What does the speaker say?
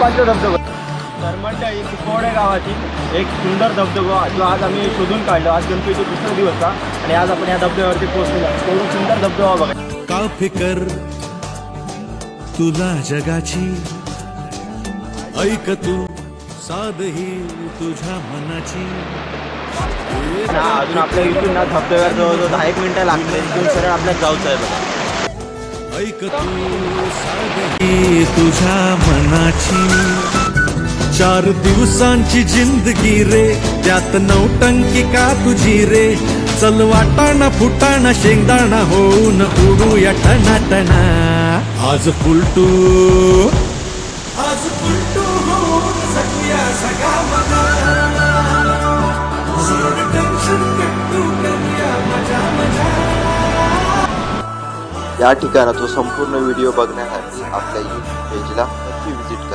पाचवा धबधबा. करमळच्या एक कोडे गावाची एक सुंदर धबधबा जो आज आम्ही शोधून काढलो. आज गणपतीचा दुसरा दिवस होता आणि आज आपण या धबधब्यावरती पोहोचलेलो. तेवढं सुंदर धबधबा बघा. का फिकर? तुला जगाची ऐक तू. साध ही तुझ्या मनाची. ना अजून आपल्या इथून ना धबधब्यावर जवळजवळ दहा एक मिनिटं लागले इथून सरळ आपल्याला जाऊचं आहे बघा. ऐक तू साध तुझ्या मनाची. चार दिवसांची जिंदगी रे त्यात नौटंकी का तुझी रे? चल वाटाणा फुटाणा शेंगदाणा होऊन उडूया टणा टणा आज फुलटू. आज फुलटू होऊन सगळ्या सगळ्या या ठिकाणाचा संपूर्ण व्हिडिओ बघण्यासाठी आपल्या यूट्यूब पेजला नक्की व्हिजिट